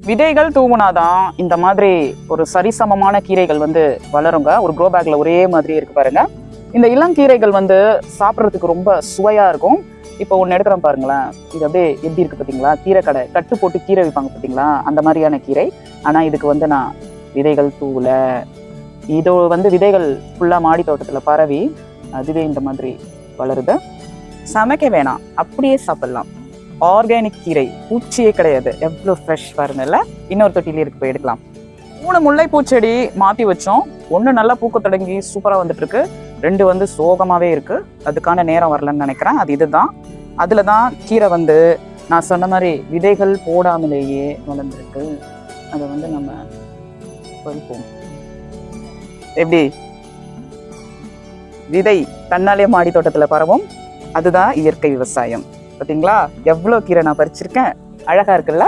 விதைகள் தூவுனாதான் இந்த மாதிரி ஒரு சரிசமமான கீரைகள் வந்து வளருங்க. ஒரு க்ரோ பேக்ல ஒரே மாதிரி இருக்கு பாருங்க. இந்த இளங்கீரைகள் வந்து சாப்பிட்றதுக்கு ரொம்ப சுவையா இருக்கும். இப்போ ஒன்று எடுக்கிறோம் பாருங்களேன். இது அப்படியே எப்படி இருக்கு பார்த்தீங்களா? கீரை கடை கட்டு போட்டு கீரை வைப்பாங்க பார்த்தீங்களா? அந்த மாதிரியான கீரை. ஆனால் இதுக்கு வந்து நான் விதைகள் தூவல. இதோ வந்து விதைகள் ஃபுல்லாக மாடி தோட்டத்தில் பரவி அதுவே இந்த மாதிரி வளருது. சமைக்க வேணாம். அப்படியே சாப்பிடலாம். ஆர்கானிக் கீரை பூச்சியே கிடையாது. எவ்வளோ ஃப்ரெஷ் பாருங்கல்ல இன்னொரு தொட்டிலே இருக்கு போய் எடுக்கலாம். மூணு முல்லை பூச்செடி மாற்றி வச்சோம். ஒன்று நல்லா பூக்க தொடங்கி சூப்பராக வந்துட்டு இருக்கு. ரெண்டு வந்து சோகமாகவே இருக்கு. அதுக்கான நேரம் வரலன்னு நினைக்கிறேன். அது இதுதான். அதில் தான் கீரை வந்து நான் சொன்ன மாதிரி விதைகள் போடாமலேயே வளர்ந்துருக்கு. அதை வந்து நம்ம பறிப்போம். எப்படி? விதை தன்னாலே மாடி தோட்டத்தில் பரவும். அதுதான் இயற்கை விவசாயம். பார்த்தீங்களா எவ்வளோ கீரை நான் பறிச்சிருக்கேன்? அழகா இருக்குல்ல?